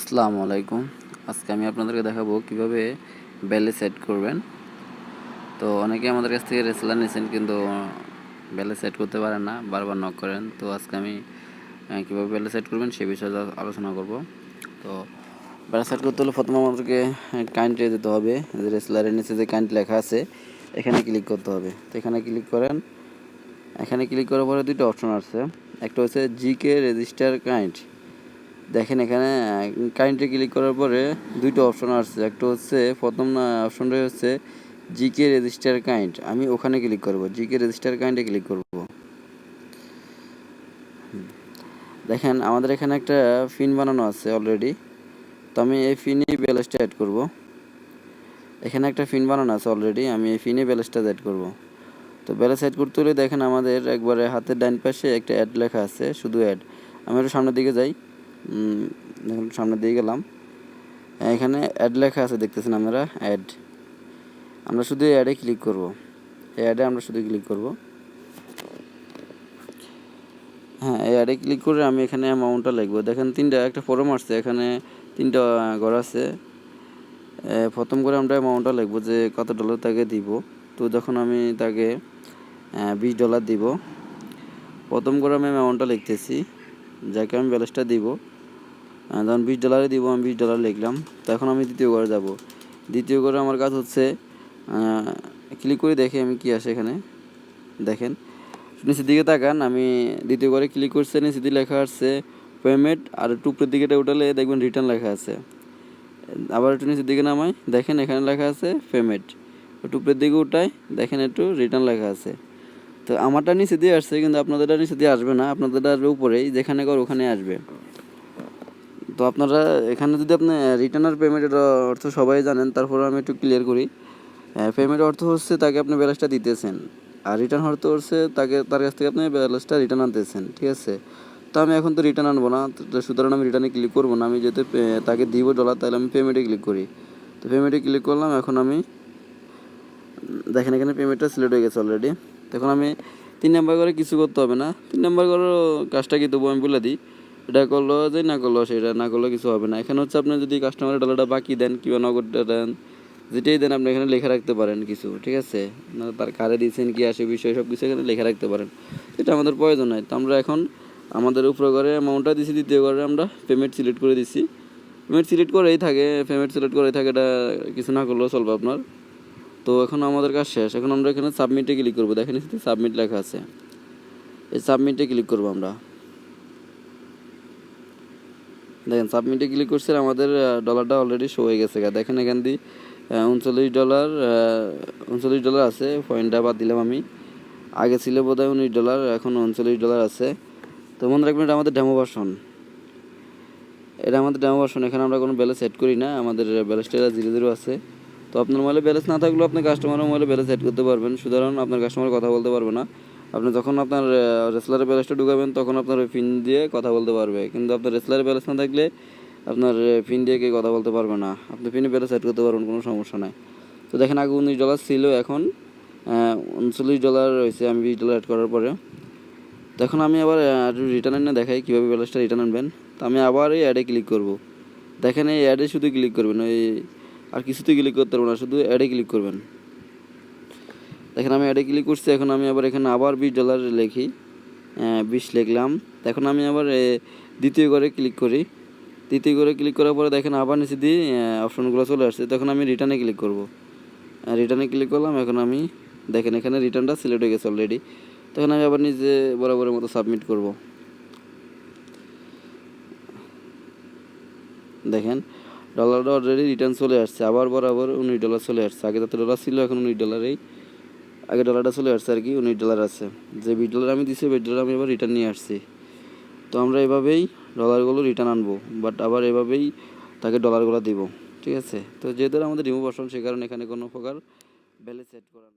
আসসালামু আলাইকুম। আজকে আমি আপনাদেরকে দেখাবো কীভাবে ব্যালে সেট করবেন। তো অনেকে আমাদের কাছ থেকে রেসলার নিয়েছেন কিন্তু ব্যালে সেট করতে পারেন না, বারবার নক করেন। তো আজকে আমি কীভাবে ব্যালে সেট করবেন সে বিষয়ে আলোচনা করব। তো ব্যালে সেট করতে হলে প্রথমে আমাদেরকে কাইন্টে যেতে হবে। যে রেসলারের নিচে যে কাইন্ট লেখা আছে, এখানে ক্লিক করতে হবে। তো এখানে ক্লিক করেন। এখানে ক্লিক করার পরে দুটো অপশন আছে একটা হচ্ছে জিকে রেজিস্টার কাইন্ট দেখেন এখানে কারেন্টে ক্লিক করার পরে দুইটা অপশন আসছে। একটা হচ্ছে, প্রথম অপশনটা হচ্ছে জিকে রেজিস্টার কাইন্ট আমি ওখানে ক্লিক করব। জিকে রেজিস্টার কাইন্টে ক্লিক করব। দেখেন, আমাদের এখানে একটা ফিন বানানো আছে অলরেডি তো আমি এই ফিনই ব্যালেন্সটা অ্যাড করব। এখানে একটা ফিন বানানো আছে অলরেডি আমি এই ফিনে ব্যালেন্সটা অ্যাড করব। তো ব্যালেন্স অ্যাড করতে হলে দেখেন আমাদের একবারে হাতের ডান পাশে একটা অ্যাড লেখা আছে। শুধু অ্যাড আমি একটু সামনের দিকে যাই। উম, দেখুন সামনের দিকে গেলাম। এখানে অ্যাড লেখা আছে দেখতেছেন আপনারা? অ্যাড আমরা শুধু অ্যাডে ক্লিক করব। এই অ্যাডে আমরা শুধু ক্লিক করব। হ্যাঁ এই অ্যাডে ক্লিক করে আমি এখানে অ্যামাউন্টটা লিখব। দেখেন তিনটা একটা ফর্ম আসছে এখানে তিনটা ঘর আছে। প্রথম করে আমরা অ্যামাউন্টটা লিখব যে কত ডলার তাকে দিব। তো যখন আমি তাকে বিশ ডলার দিব প্রথম করে আমি অ্যামাউন্টটা লিখতেছি। যাকে আমি ব্যালেন্সটা দিব যখন বিশ ডলারে দিব, আমি বিশ ডলার লিখলাম তো এখন আমি দ্বিতীয় ঘরে যাব। দ্বিতীয় ঘরে আমার কাজ হচ্ছে ক্লিক করে দেখে আমি কি আসে এখানে। দেখেন, নিচের দিকে তাকান, আমি দ্বিতীয় ঘরে ক্লিক করছে, নিচের দিকে লেখা আসছে পেমেন্ট আর উপরের দিকে উঠালে দেখবেন রিটার্ন লেখা আছে। আবার একটু নিচের দিকে নামাই, দেখেন এখানে লেখা আছে পেমেন্ট উপরের দিকে উঠাই, দেখেন একটু রিটার্ন লেখা আছে। তো আমারটা নিচে দিয়ে আসছে, কিন্তু আপনাদেরটা নিচে দিয়ে আসবে না। আপনাদেরটা আসবে উপরেই, যেখানে কর ওখানে আসবে। তো আপনারা এখানে যদি আপনি রিটার্ন আর পেমেন্টের অর্থ সবাই জানেন, তারপর আমি একটু ক্লিয়ার করি। পেমেন্ট অর্থ হচ্ছে তাকে আপনি ব্যালেন্সটা দিতেছেন। আর রিটার্ন অর্থ হচ্ছে তাকে, তার কাছ থেকে আপনি ব্যালেন্সটা রিটার্ন আনতেছেন, ঠিক আছে? তো আমি এখন তো রিটার্ন আনব না সুতরাং আমি রিটার্নে ক্লিক করব না। আমি যেহেতু তাকে দিব ডলার তাহলে আমি পেমেন্টে ক্লিক করি। তো পেমেন্টে ক্লিক করলাম, এখন আমি, দেখেন এখানে পেমেন্টটা সিলেক্ট হয়ে গেছে অলরেডি তখন আমি তিন নাম্বার করে কিছু করতে হবে না। তিন নাম্বার করে কাজটা কি দেবো আমি বলে দিই। এটা করল যে না করল সেটা না করল কিছু হবে না। এখানে হচ্ছে আপনি যদি কাস্টমারের ডলারটা বাকি দেন কিংবা নগদটা দেন, যেটাই দেন আপনি এখানে লেখা রাখতে পারেন কিছু, ঠিক আছে? তার কারে দিয়েছেন, কি আসে বিষয় সব কিছু এখানে লেখা রাখতে পারেন। এটা আমাদের প্রয়োজন নাই। তো আমরা এখন আমাদের উপরে ঘরে অ্যামাউন্টটা দিছি, দ্বিতীয় ঘরে আমরা পেমেন্ট সিলেক্ট করে দিছি। পেমেন্ট সিলেক্ট করেই থাকে পেমেন্ট সিলেক্ট করেই থাকে এটা কিছু না করলেও চলবে আপনার। তো এখন আমাদের কাজ শেষ। এখন আমরা এখানে সাবমিটে ক্লিক করব। দেখেন সাবমিট লেখা আছে। এই সাবমিটে ক্লিক করব আমরা। দেখেন সাবমিটে ক্লিক করছে, আমাদের ডলারটা অলরেডি শো হয়ে গেছে। দেখেন এখান দিয়ে উনচল্লিশ ডলার উনচল্লিশ ডলার আছে। পয়েন্টটা বাদ দিলাম আমি। আগে ছিল বোধ হয় উনিশ ডলার এখন উনচল্লিশ ডলার আছে। তো মনে রাখবেন এটা আমাদের ডেমো ভার্সন এটা আমাদের ডেমো ভার্সন এখানে আমরা কোনো ব্যালেন্স সেট করি না। আমাদের ব্যালেন্সটা জিরো জিরো আছে। তো আপনার মোবাইলে ব্যালেন্স না থাকলেও আপনি কাস্টমারের মোবাইলে ব্যালেন্স সেট করতে পারবেন। সুতরাং আপনার কাস্টমার কথা বলতে পারবে না। আপনি যখন আপনার রেসলারের ব্যালেন্সটা ঢুকাবেন, তখন আপনার ওই পিন দিয়ে কথা বলতে পারবে। কিন্তু আপনার রেসলারের ব্যালেন্স না থাকলে আপনার পিন দিয়ে কেউ কথা বলতে পারবে না। আপনি পিনে ব্যালেন্স সেট করতে পারবেন, কোনো সমস্যা নাই। তো দেখেন, আগে উনিশ ডলার ছিল, এখন উনচল্লিশ ডলার হয়েছে। আমি বিশ ডলার অ্যাড করার পরে। তো এখন আমি আবার রিটার্ন এনে দেখাই কীভাবে ব্যালেন্সটা রিটার্ন আনবেন। তো আমি আবার এই অ্যাডে ক্লিক করব। দেখেন, এই অ্যাডে শুধু ক্লিক করবেন। ওই আর কিছুতে ক্লিক করতে পারব না, শুধু অ্যাডে ক্লিক করবেন। দেখেন আমি অ্যাডে ক্লিক করছি, এখন আমি আবার এখানে আবার বিশ ডলার লিখি বিশ লিখলাম। এখন আমি আবার দ্বিতীয় করে ক্লিক করি। দ্বিতীয় করে ক্লিক করার পরে দেখেন আবার নিচে দিয়ে অপশনগুলো চলে আসছে। তখন আমি রিটার্নে ক্লিক করব। রিটার্নে ক্লিক করলাম, এখন আমি দেখেন এখানে রিটার্নটা সিলেক্ট হয়ে গেছে অলরেডি তখন আমি আবার নিজে বরাবরের মতো সাবমিট করব। দেখেন ডলারটা অলরেডি রিটার্ন চলে আসছে, আবার বরাবর উনিশ ডলার চলে আসছে। আগে যত ডলার ছিল, এখন উনিশ ডলারেই আগে ডলারটা চলে আসছে আর কি, উনিশ ডলার আছে। যে বিশ ডলার আমি দিছি, বিশ ডলার আমি এবার রিটার্ন নিয়ে আসছি। তো আমরা এভাবেই ডলারগুলো রিটার্ন আনব বাট আবার এভাবেই তাকে ডলারগুলো দিব, ঠিক আছে? তো যেহেতু আমাদের রিমুভ অপশন সে কারণে এখানে কোনো প্রকার ব্যালেন্স সেট করা